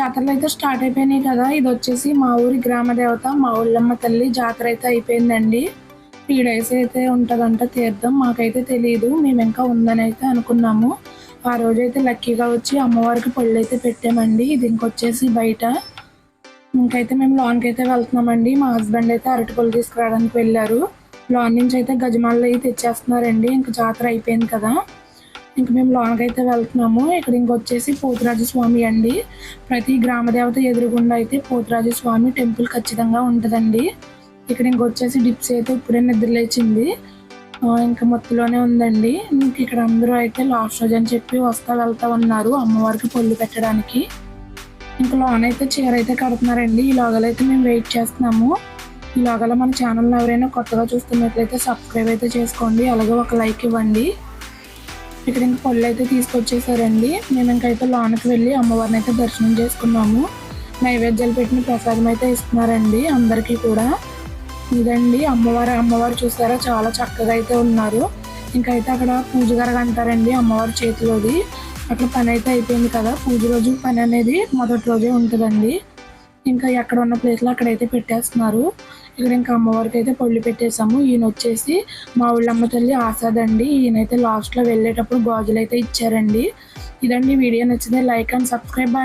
జాతరలు అయితే స్టార్ట్ అయిపోయినాయి కదా. ఇది వచ్చేసి మా ఊరి గ్రామ దేవత మా ఊళ్ళమ్మ తల్లి జాతర అయితే అయిపోయిందండి. త్రీ డేస్ అయితే ఉంటుందంట తీర్థం మాకైతే తెలియదు మేము ఇంకా ఉందని అయితే అనుకున్నాము. ఆ రోజు అయితే లక్కీగా వచ్చి అమ్మవారికి పళ్ళు అయితే పెట్టామండి. ఇది ఇంకొచ్చేసి బయట. ఇంకైతే మేము లోన్కి అయితే వెళ్తున్నామండి. మా హస్బెండ్ అయితే అరటిపళ్ళు తీసుకురావడానికి వెళ్ళారు. లోన్ నుంచి అయితే గజమాలు అయితే తెచ్చేస్తున్నారండి. ఇంకా జాతర అయిపోయింది కదా. ఇంక మేము లోనకి అయితే వెళ్తున్నాము. ఇక్కడ ఇంకొచ్చేసి పోతురాజు స్వామి అండి. ప్రతి గ్రామదేవత ఎదురుగుండా అయితే పోతురాజు స్వామి టెంపుల్ ఖచ్చితంగా ఉంటుందండి. ఇక్కడ ఇంకొచ్చేసి డిప్స్ అయితే ఇప్పుడే నిద్రలేచింది ఇంకా మొత్తంలోనే ఉందండి. ఇంక ఇక్కడ అందరూ అయితే లాస్ట్ రోజు అని చెప్పి వస్తా వెళ్తా ఉన్నారు అమ్మవారికి పొల్లు పెట్టడానికి. ఇంకా లోన్ అయితే చీర అయితే కడుతున్నారండి. ఈ లోగలైతే అయితే మేము వెయిట్ చేస్తున్నాము. ఈ లోగల మన ఛానల్ ఎవరైనా కొత్తగా చూస్తున్నట్లయితే సబ్స్క్రైబ్ అయితే చేసుకోండి. అలాగే ఒక లైక్ ఇవ్వండి. ఇక్కడ ఇంకా పళ్ళు అయితే తీసుకొచ్చేసారండి. మేము ఇంకైతే లోనకి వెళ్ళి అమ్మవారిని అయితే దర్శనం చేసుకున్నాము. నైవేద్యాలు పెట్టిన ప్రసాదం అయితే ఇస్తున్నారండి అందరికీ కూడా. ఇదండి అమ్మవారు అమ్మవారు చూసారా? చాలా చక్కగా అయితే ఉన్నారు. ఇంకైతే అక్కడ పూజ గారు అంటారండి అమ్మవారి చేతిలోది. అక్కడ పని అయితే అయిపోయింది కదా. పూజ రోజు పని అనేది మొదటి రోజే ఉంటుందండి. ఇంకా ఎక్కడ ఉన్న ప్లేస్లో అక్కడైతే పెట్టేస్తున్నారు. ఇక్కడ ఇంకా అమ్మవారికి అయితే పళ్ళు పెట్టేశాము. ఈయన వచ్చేసి మా ఊళ్ళమ్మ తల్లి ఆసాద్ అండి. ఈయనైతే లాస్ట్లో వెళ్ళేటప్పుడు గాజులు అయితే ఇచ్చారండి. ఇదండి వీడియో. నచ్చితే లైక్ అండ్ సబ్స్క్రైబ్